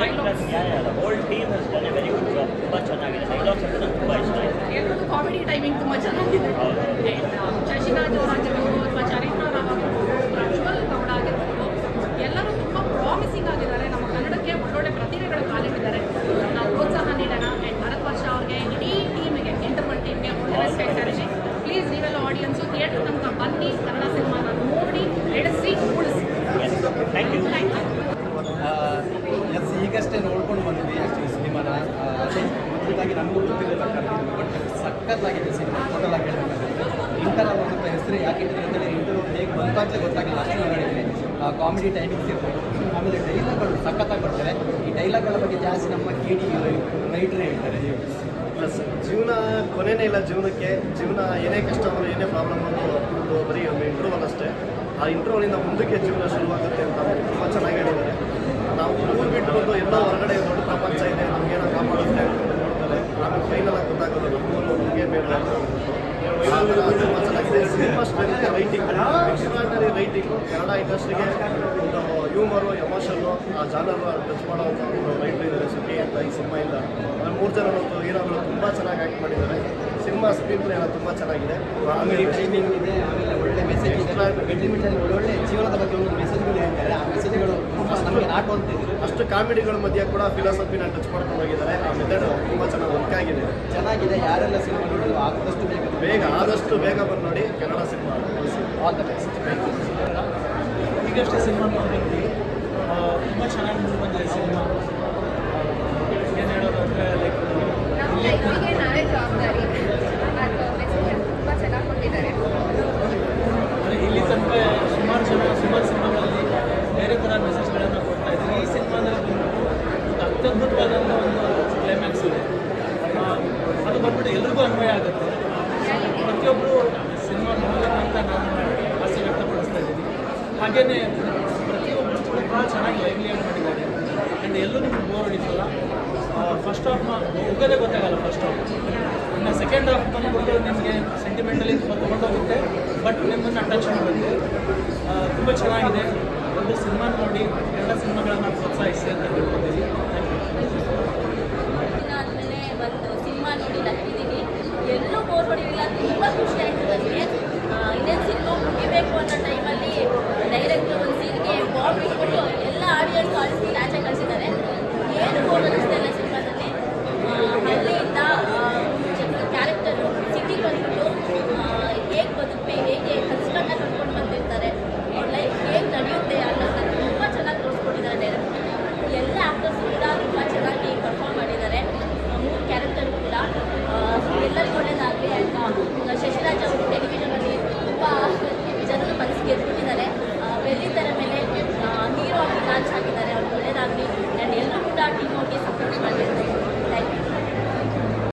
Directors old team is very good ತುಂಬ ಚೆನ್ನಾಗಿದೆ. Dialogues ಅಂತೂ ನಂಗೆ ತುಂಬ ಇಷ್ಟ ಆಯಿತು ಕಾಮಿಡಿ ಟೈಮಿಂಗ್ ತುಂಬ ಚೆನ್ನಾಗಿದೆ ಶಶಿಕಾಂತ್ ಅವರಾಗಿರ್ಬೋದು ಅಥವಾ ಚರಿತ್ರ ಅವರಾಗಿರ್ಬೋದು ಪ್ರಜ್ವಲ್ ಗೌಡ ಆಗಿರ್ಬೋದು ಎಲ್ಲರೂ ತುಂಬ ಪ್ರಾಮಿಸಿಂಗ್ ಆಗಿದ್ದಾರೆ. ನಮ್ಮ ಕನ್ನಡಕ್ಕೆ ಒಳ್ಳೊಳ್ಳೆ ಪ್ರತಿಭೆಗಳು ಕಾಲಿಟ್ಟಿದ್ದಾರೆ. ನಾವು ಪ್ರೋತ್ಸಾಹ ನೀಡೋಣ. ಆ್ಯಂಡ್ ಭರತ್ ವರ್ಷ ಅವ್ರಿಗೆ ಇಡೀ ಟೀಮಿಗೆ ಎಂಟರ್ಪಲ್ ಟೀಮ್ಗೆ ಒಳ್ಳೆ ಪ್ಲೀಸ್ ನೀವೆಲ್ಲ ಆಡಿಯನ್ಸು ಥಿಯೇಟರ್ ತನಕ ಬನ್ನಿ. ಕನ್ನಡ ಸಖತ್ತಾಗಿದೆ ಸಿನಿಮಾ ಟೋಟಲ್ ಆಗಿ ಹೇಳ್ಬೇಕಂದ್ರೆ ಇಂಟರ್ ಹೆಸರು ಯಾಕೆ ಇಂಟರ್ ಹೇಗೆ ಬಂತು ಅಂತ ಗೊತ್ತಾಗಿಲ್ಲ ಕಾಮಿಡಿ ಟೈಮಿಂಗ್ಸ್ ಇರ್ಬೋದು. ಆಮೇಲೆ ಡೈಲಾಗ್ಗಳು ಸಖತ್ತಾಗಿ ಬರ್ತಾರೆ. ಈ ಡೈಲಾಗ್ಗಳ ಬಗ್ಗೆ ಜಾಸ್ತಿ ನಮ್ಮ ಕೆ ಡಿ ರೈಟ್ರೇ ಹೇಳ್ತಾರೆ. ಪ್ಲಸ್ ಜೀವನ ಕೊನೆನೇ ಇಲ್ಲ ಜೀವನಕ್ಕೆ. ಜೀವನ ಏನೇ ಕಷ್ಟ ಬಂದರೂ ಏನೇ ಪ್ರಾಬ್ಲಮ್ ಬಂದರೂ ಬರೀ ಒಂದು ಇಂಟರ್ವಲ್ ಅಷ್ಟೇ. ಆ ಇಂಟರ್ವಲಿಂದ ಮುಂದಕ್ಕೆ ಜೀವನ ಶುರುವಾಗುತ್ತೆ ಅಂತ ತುಂಬ ಚೆನ್ನಾಗಿ ಹೇಳಿದ್ದಾರೆ. ನಾವು ಊರು ಬಿಟ್ಟು ಎಲ್ಲೋ ಹೊರಗಡೆ ದೊಡ್ಡ ಪ್ರಪಂಚ ಇದೆ. ನಮಗೇನೋ ಕಾಪಾಡುತ್ತೆ ಅಂತ ನೋಡ್ತಾರೆ. ಆಮೇಲೆ ಫೈನಲ್ ಆಗಿ ಗೊತ್ತಾಗೋದು ನಮ್ಮೂರು ನಮಗೆ ಬೇಡ ತುಂಬ ಚೆನ್ನಾಗಿದೆ strength writing extraordinary writing Kannada ಇಂಡಸ್ಟ್ರಿಗೆ ಒಂದು ಹ್ಯೂಮರು ಎಮೋಷನ್ನು ಆ ಜಾನರ್ ಟಚ್ ಮಾಡೋವಂಥ ಒಂದು ರೈಟರ್ ಇದ್ದಾರೆ ಸುಖಿ ಅಂತ ಈ ಸಿನಿಮಾ ಇಲ್ಲ ಮೂರು ಜನ ಒಂದು ಹೀರೋಗಳು ತುಂಬ ಚೆನ್ನಾಗಿ ಆ್ಯಕ್ಟ್ ಮಾಡಿದ್ದಾರೆ. ಸಿನಿಮಾ ಸ್ಕ್ರೀನ್ ಪ್ಲೇ ಎಲ್ಲ ತುಂಬ ಚೆನ್ನಾಗಿದೆ. ಆಮೇಲೆ ಟೈಮಿಂಗ್ ಇದೆ ಆಮೇಲೆ ಒಳ್ಳೆ ಮೆಸೇಜ್ ಇದೆ. ಗಂಟಿಮಿಟ್ಟಲ್ಲಿ ಒಳ್ಳೊಳ್ಳೆ ಜೀವನದ ಬಗ್ಗೆ ಒಂದು ಇದೆ ಹೇಳ್ತಾರೆ. ಆ ಮೆಸೇಜ್ಗಳು ತುಂಬ ನಮಗೆ ನಾಟುವಂತಿದೆ ಅಷ್ಟು ಕಾಮಿಡಿಗಳ ಮಧ್ಯೆ ಕೂಡ ಫಿಲಾಸಫಿನ ಟಚ್ ಮಾಡ್ಕೊಂಡು ಹೋಗಿದ್ದಾರೆ. ಆ ಮೆಥಡ್ ತುಂಬ ಚೆನ್ನಾಗಿ ವರ್ಕ್ ಆಗಿದೆ. ಚೆನ್ನಾಗಿದೆ. ಯಾರೆಲ್ಲ ಸಿನಿಮಾ ನೋಡಲು ಆದಷ್ಟು ಬೇಗ ಬೇಗ ಆದಷ್ಟು ಬೇಗ ಬಂದು ನೋಡಿ Kannada cinema. All the best thank you ಈಗಷ್ಟೇ ಸಿನಿಮಾ ನೋಡಿದ್ವಿ ತುಂಬ ಚೆನ್ನಾಗಿ ಮೂಡಿ ಬಂದಿದೆ ಸಿನಿಮಾ ಏನು ಹೇಳೋದು ಅಂದರೆ ಲೈಕ್ ನಮ್ಮ ಲೈಫಿಗೆ ನಾವೇ ಜವಾಬ್ದಾರಿ ಅದು ಮೆಸೇಜ್ ತುಂಬ ಚೆನ್ನಾಗಿ ಕೊಟ್ಟಿದ್ದಾರೆ ಇಲ್ಲಿ ತನಕ ಸುಮಾರು ಜನ ಸುಮಾರು ಸಿನಿಮಾಗಳಲ್ಲಿ ಬೇರೆ ಥರ ಮೆಸೇಜ್ಗಳನ್ನು ಕೊಡ್ತಾ ಇದ್ದಾರೆ ಈ ಸಿನಿಮಾದಲ್ಲಿ ಬಂದ್ಬಿಟ್ಟು ಒಂದು ಅತ್ಯದ್ಭುತವಾದಂಥ ಒಂದು ಕ್ಲೈಮ್ಯಾಕ್ಸ್ ಇದೆ. ಅದು ಬಂದ್ಬಿಟ್ಟು ಎಲ್ರಿಗೂ ಅನ್ವಯ ಆಗುತ್ತೆ. ಪ್ರತಿಯೊಬ್ಬರು ಸಿನಿಮಾ ಅಂತ ನಾನು ಆಸೆ ವ್ಯಕ್ತಪಡಿಸ್ತಾ ಇದ್ದೀನಿ. ಹಾಗೆಯೇ ಪ್ರತಿಯೊಬ್ಬರು ಕೂಡ ಭಾಳ ಚೆನ್ನಾಗಿ ಲೈವ್ಲಿ ಆಗಿ ಮಾಡಿದ್ದಾರೆ. ಆ್ಯಂಡ್ ಎಲ್ಲೂ ನಿಮ್ಗೆ ಬೋರ್ ಹೊಡಿಸಲ್ಲ ಫಸ್ಟ್ ಹಾಫ್ ಹೋಗೋದೇ ಗೊತ್ತಾಗಲ್ಲ ಫಸ್ಟ್ ಹಾಫ್ ಇನ್ನು ಸೆಕೆಂಡ್ ಹಾಫ್ ಬಂದ್ಬಿಟ್ಟು ನಿಮಗೆ ಸೆಂಟಿಮೆಂಟಲಿ ತುಂಬ ತೊಗೊಂಡೋಗುತ್ತೆ. ಬಟ್ ನಿಮ್ಮನ್ನು ಟಚ್ ಮಾಡುತ್ತೆ ತುಂಬ ಚೆನ್ನಾಗಿದೆ. ಒಂದು ಸಿನಿಮಾ ನೋಡಿ, ಎಲ್ಲ ಸಿನಿಮಾಗಳನ್ನು ಪ್ರೋತ್ಸಾಹಿಸಿ.